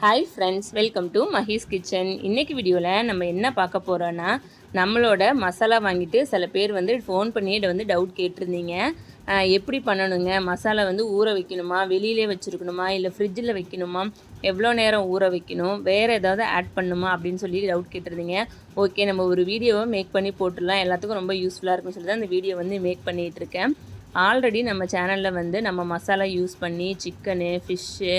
Hi friends welcome to Mahi's kitchen இன்னைக்கு வீடியோவில் நம்ம என்ன பார்க்க போகிறோன்னா நம்மளோட மசாலா வாங்கிட்டு சில பேர் வந்து ஃபோன் பண்ணிட்டு வந்து டவுட் கேட்டிருந்தீங்க. எப்படி பண்ணணுங்க? மசாலா வந்து ஊற வைக்கணுமா? வெளியிலே வச்சுருக்கணுமா? இல்லை ஃப்ரிட்ஜில் வைக்கணுமா? எவ்வளோ நேரம் ஊற வைக்கணும்? வேறு ஏதாவது ஆட் பண்ணுமா? அப்படின்னு சொல்லி டவுட் கேட்டிருந்தீங்க. ஓகே நம்ம ஒரு வீடியோவை மேக் பண்ணி போட்டுடலாம். எல்லாத்துக்கும் ரொம்ப யூஸ்ஃபுல்லாக இருக்கும்னு சொல்லி தான் இந்த வீடியோ வந்து மேக் பண்ணிகிட்டு இருக்கேன். ஆல்ரெடி நம்ம சேனலில் வந்து நம்ம மசாலா யூஸ் பண்ணி சிக்கனு ஃபிஷ்ஷு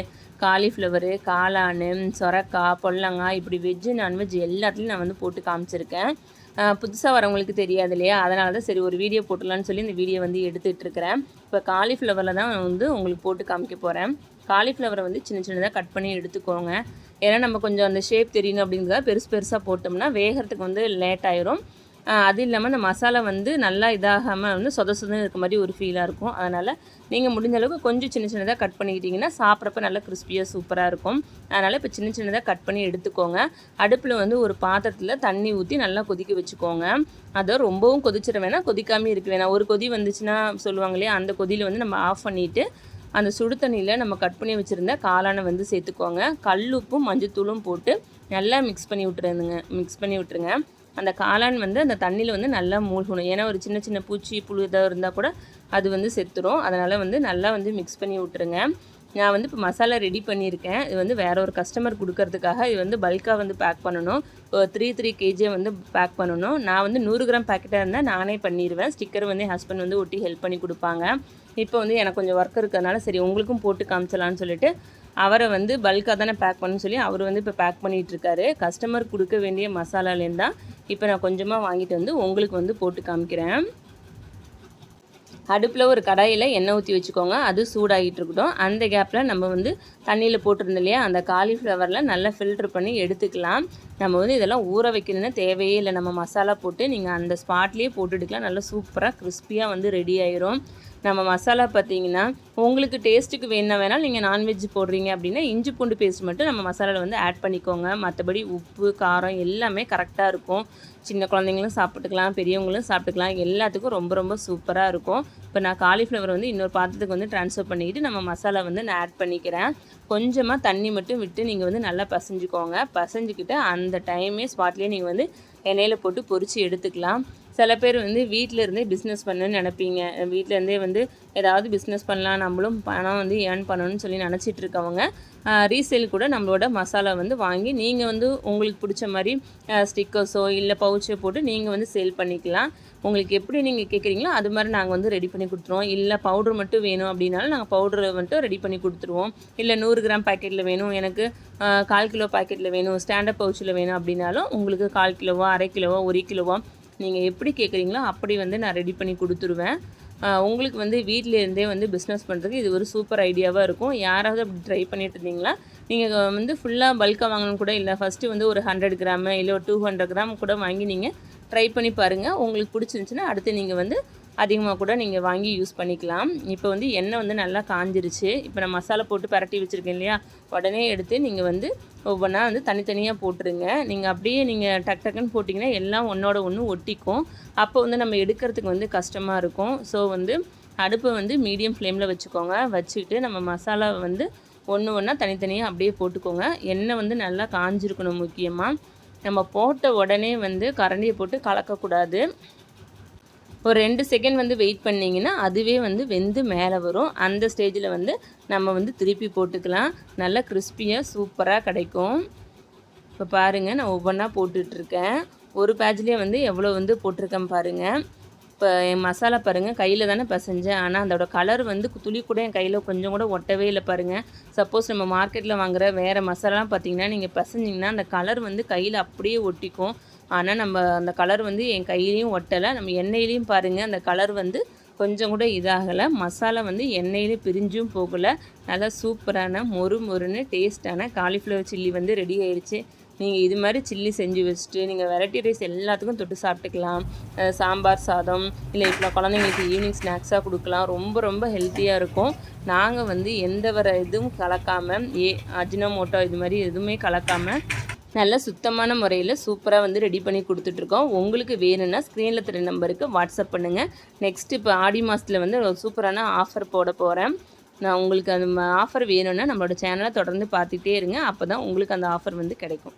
காலிஃப்ளவரு காளான் சொரக்காய் பொல்லங்காய் இப்படி வெஜ்ஜு நான்வெஜ் எல்லாத்துலேயும் நான் வந்து போட்டு காமிச்சிருக்கேன். புதுசாக வரவங்களுக்கு தெரியாது இல்லையா? அதனால தான் சரி ஒரு வீடியோ போட்டுடலான்னு சொல்லி இந்த வீடியோ வந்து எடுத்துகிட்ருக்கிறேன் இப்போ காலிஃப்ளவரில் தான் வந்து உங்களுக்கு போட்டு காமிக்க போகிறேன் காலிஃப்ளவரை வந்து சின்ன சின்னதாக கட் பண்ணி எடுத்துக்கோங்க. ஏன்னா நம்ம கொஞ்சம் அந்த ஷேப் தெரியணும் அப்படிங்கிறத பெருசு பெருசாக போட்டோம்னா வேகிறதுக்கு வந்து லேட் ஆயிரும். அது இல்லாமல் அந்த மசாலா வந்து நல்லா இதாகாமல் வந்து சொத சொதன்னு இருக்க மாதிரி ஒரு ஃபீலாக இருக்கும். அதனால் நீங்கள் முடிஞ்ச அளவுக்கு கொஞ்சம் சின்ன சின்னதாக கட் பண்ணிக்கிட்டிங்கன்னா சாப்பிட்றப்ப நல்லா கிறிஸ்பியாக சூப்பராக இருக்கும். அதனால் இப்போ சின்ன சின்னதாக கட் பண்ணி எடுத்துக்கோங்க. அடுப்பில் வந்து ஒரு பாத்திரத்தில் தண்ணி ஊற்றி நல்லா கொதிக்க வச்சுக்கோங்க. அதை ரொம்பவும் கொதிச்சிட வேணாம் கொதிக்காமல் இருக்க வேணாம். ஒரு கொதி வந்துச்சுன்னா சொல்லுவாங்க இல்லையா அந்த கொதியில் வந்து நம்ம ஆஃப் பண்ணிவிட்டு அந்த சுடு தண்ணியில் நம்ம கட் பண்ணி வச்சுருந்த காளானை வந்து சேர்த்துக்கோங்க. கல்லுப்பும் மஞ்சத்தூளும் போட்டு நல்லா மிக்ஸ் பண்ணி விட்டுருந்துங்க மிக்ஸ் பண்ணி விட்டுருங்க. அந்த காளான் வந்து அந்த தண்ணியில் வந்து நல்லா மூழ்கணும். ஏன்னா ஒரு சின்ன சின்ன பூச்சி புழு ஏதாவது இருந்தால் கூட அது வந்து செத்துரும். அதனால் வந்து நல்லா வந்து மிக்ஸ் பண்ணி விட்டுருங்க. நான் வந்து இப்போ மசாலா ரெடி பண்ணியிருக்கேன். இது வந்து வேற ஒரு கஸ்டமர் கொடுக்கறதுக்காக இது வந்து பல்காக வந்து பேக் பண்ணணும். த்ரீ த்ரீ கேஜியை வந்து பேக் பண்ணணும். நான் வந்து நூறு கிராம் பேக்கெட்டாக இருந்தால் நானே பண்ணிடுவேன் ஸ்டிக்கர் வந்து என் ஹஸ்பண்ட் வந்து ஒட்டி ஹெல்ப் பண்ணி கொடுப்பாங்க. இப்போ வந்து எனக்கு கொஞ்சம் ஒர்க் இருக்கிறதுனால சரி உங்களுக்கும் போட்டு காமிச்சலான்னு சொல்லிட்டு அவரை வந்து பல்காக தானே பேக் பண்ணணும்னு சொல்லி அவர் வந்து இப்போ பேக் பண்ணிகிட்ருக்காரு கஸ்டமர் கொடுக்க வேண்டிய மசாலாலேருந்து தான் இப்போ நான் கொஞ்சமாக வாங்கிட்டு வந்து உங்களுக்கு வந்து போட்டு காமிக்கிறேன். அடுப்பில் ஒரு கடாயில் எண்ணெய் ஊற்றி வச்சுக்கோங்க. அது சூடாகிட்டு இருக்கட்டும். அந்த கேப்பில் நம்ம வந்து தண்ணியில் போட்டிருந்தோம் இல்லையா? அந்த காலிஃப்ளவரில் நல்லா ஃபில்ட்ரு பண்ணி எடுத்துக்கலாம். நம்ம வந்து இதெல்லாம் ஊற வைக்கணும்னு தேவையே இல்லை. நம்ம மசாலா போட்டு நீங்கள் அந்த ஸ்பாட்லேயே போட்டுட்டுக்கலாம் நல்லா சூப்பராக கிறிஸ்பியாக வந்து ரெடி ஆயிரும். நம்ம மசாலா பார்த்தீங்கன்னா உங்களுக்கு டேஸ்ட்டுக்கு வேணா வேணால் நீங்கள் நான்வெஜ் போடுறீங்க அப்படின்னா இஞ்சி பூண்டு பேஸ்ட் மட்டும் நம்ம மசாலாவில் வந்து ஆட் பண்ணிக்கோங்க. மற்றபடி உப்பு காரம் எல்லாமே கரெக்டாக இருக்கும். சின்ன குழந்தைங்களும் சாப்பிட்டுக்கலாம் பெரியவங்களும் சாப்பிட்டுக்கலாம். எல்லாத்துக்கும் ரொம்ப ரொம்ப சூப்பராக இருக்கும். இப்போ நான் காலிஃப்ளவர் வந்து இன்னொரு பாத்திரத்துக்கு வந்து ட்ரான்ஸ்ஃபர் பண்ணிக்கிட்டு நம்ம மசாலா வந்து நான் ஆட் பண்ணிக்கிறேன். கொஞ்சமாக தண்ணி மட்டும் விட்டு நீங்கள் வந்து நல்லா பசைஞ்சுக்கோங்க. பசைஞ்சுக்கிட்டு அந்த டைமே ஸ்பாட்லேயே நீங்கள் வந்து எண்ணெயில் போட்டு பொரித்து எடுத்துக்கலாம். சில பேர் வந்து வீட்டில் இருந்தே பிஸ்னஸ் பண்ணணும்னு நினைப்பீங்க. வீட்டிலேருந்தே வந்து ஏதாவது பிஸ்னஸ் பண்ணலாம் நம்மளும் பணம் வந்து ஏர்ன் பண்ணணும்னு சொல்லி நினச்சிட்டு இருக்கவங்க ரீசேல் கூட நம்மளோட மசாலா வந்து வாங்கி நீங்கள் வந்து உங்களுக்கு பிடிச்ச மாதிரி ஸ்டிக்கர்ஸோ இல்லை பவுச்சோ போட்டு நீங்கள் வந்து சேல் பண்ணிக்கலாம். உங்களுக்கு எப்படி நீங்கள் கேட்குறீங்களோ அது மாதிரி நாங்கள் வந்து ரெடி பண்ணி கொடுத்துருவோம். இல்லை பவுடர் மட்டும் வேணும் அப்படின்னாலும் நாங்கள் பவுடரை மட்டும் ரெடி பண்ணி கொடுத்துருவோம். இல்லை நூறு கிராம் பாக்கெட்டில் வேணும் எனக்கு கால் கிலோ பாக்கெட்டில் வேணும் ஸ்டாண்டப் பவுச்சில் வேணும் அப்படின்னாலும் உங்களுக்கு கால் கிலோவோ அரை கிலோவோ ஒரு கிலோவோ நீங்கள் எப்படி கேட்குறீங்களோ அப்படி வந்து நான் ரெடி பண்ணி கொடுத்துருவேன். உங்களுக்கு வந்து வீட்டிலேருந்தே வந்து பிஸ்னஸ் பண்ணுறதுக்கு இது ஒரு சூப்பர் ஐடியாவாக இருக்கும். யாராவது அப்படி ட்ரை பண்ணிட்டு இருந்தீங்களா? நீங்கள் வந்து ஃபுல்லாக பல்காக வாங்கணும் கூட இல்லை. ஃபஸ்ட்டு வந்து ஒரு ஹண்ட்ரட் கிராமு இல்லை ஒரு டூ ஹண்ட்ரட் கிராம் கூட வாங்கி நீங்கள் ட்ரை பண்ணி பாருங்கள் உங்களுக்கு பிடிச்சிருந்துச்சின்னா அடுத்து நீங்கள் வந்து அதிகமாக கூட நீங்கள் வாங்கி யூஸ் பண்ணிக்கலாம். இப்போ வந்து எண்ணெய் வந்து நல்லா காஞ்சிருச்சு. இப்போ நான் மசாலா போட்டு பரட்டி வச்சுருக்கேன் இல்லையா? உடனே எடுத்து நீங்கள் வந்து ஒவ்வொன்றா வந்து தனித்தனியாக போட்டுருங்க. நீங்கள் அப்படியே நீங்கள் டக் டக்குன்னு போட்டிங்கன்னா எல்லாம் ஒன்றோட ஒன்று ஒட்டிக்கும். அப்போ வந்து நம்ம எடுக்கிறதுக்கு வந்து கஷ்டமாக இருக்கும். ஸோ வந்து அடுப்பை வந்து மீடியம் ஃப்ளேமில் வச்சுக்கோங்க. வச்சுக்கிட்டு நம்ம மசாலா வந்து ஒன்று ஒன்றா தனித்தனியாக அப்படியே போட்டுக்கோங்க. எண்ணெய் வந்து நல்லா காஞ்சிருக்கணும் முக்கியமாக நம்ம போட்ட உடனே வந்து கரண்டியை போட்டு கலக்கக்கூடாது. ஒரு ரெண்டு செகண்ட் வந்து வெயிட் பண்ணிங்கன்னா அதுவே வந்து வெந்து மேலே வரும். அந்த ஸ்டேஜில் வந்து நம்ம வந்து திருப்பி போட்டுக்கலாம். நல்லா கிறிஸ்பியாக சூப்பராக கிடைக்கும். இப்போ பாருங்கள் நான் ஒவ்வொன்றா போட்டுட்ருக்கேன். ஒரு பேட்ச்லேயே வந்து எவ்வளோ வந்து போட்டிருக்கேன் பாருங்கள் இப்போ என் மசாலா பாருங்கள் கையில் தானே பசைஞ்சேன். ஆனால் அதோட கலர் வந்து துளி கூட என் கையில் கொஞ்சம் கூட ஒட்டவே இல்லை பாருங்கள் சப்போஸ் நம்ம மார்க்கெட்டில் வாங்குற வேறு மசாலாலாம் பார்த்தீங்கன்னா நீங்கள் பசைஞ்சிங்கன்னா அந்த கலர் வந்து கையில் அப்படியே ஒட்டிக்கும். ஆனால் நம்ம அந்த கலர் வந்து என் கையிலையும் ஒட்டலை. நம்ம எண்ணெயிலையும் பாருங்கள் அந்த கலர் வந்து கொஞ்சம் கூட இதாகலை. மசாலா வந்து எண்ணெயிலே பிரிஞ்சும் போகலை. நல்லா சூப்பரான மொறு மொறுன்னு டேஸ்ட்டான காலிஃப்ளவர் சில்லி வந்து ரெடி ஆயிடுச்சு. நீங்கள் இது மாதிரி சில்லி செஞ்சு வச்சுட்டு நீங்கள் வெரைட்டி ரைஸ் எல்லாத்துக்கும் தொட்டு சாப்பிட்டுக்கலாம். சாம்பார் சாதம் இல்லை இப்போ குழந்தைங்களுக்கு ஈவினிங் ஸ்நாக்ஸாக கொடுக்கலாம். ரொம்ப ரொம்ப ஹெல்த்தியாக இருக்கும். நாங்கள் வந்து எந்த வர இதுவும் கலக்காமல் ஏ அஜினோமோட்டோ இது மாதிரி எதுவுமே கலக்காமல் நல்லா சுத்தமான முறையில் சூப்பராக வந்து ரெடி பண்ணி கொடுத்துட்ருக்கோம். உங்களுக்கு வேணும்னா ஸ்க்ரீனில் தெரிய நம்பருக்கு வாட்ஸ்அப் பண்ணுங்கள் நெக்ஸ்ட் இப்போ ஆடி மாதத்தில் வந்து சூப்பரான ஆஃபர் போட போகிறேன் நான் உங்களுக்கு அந்த ஆஃபர் வேணும்னா நம்மளோட சேனலை தொடர்ந்து பார்த்துட்டே இருங்க. அப்போ தான் உங்களுக்கு அந்த ஆஃபர் வந்து கிடைக்கும்.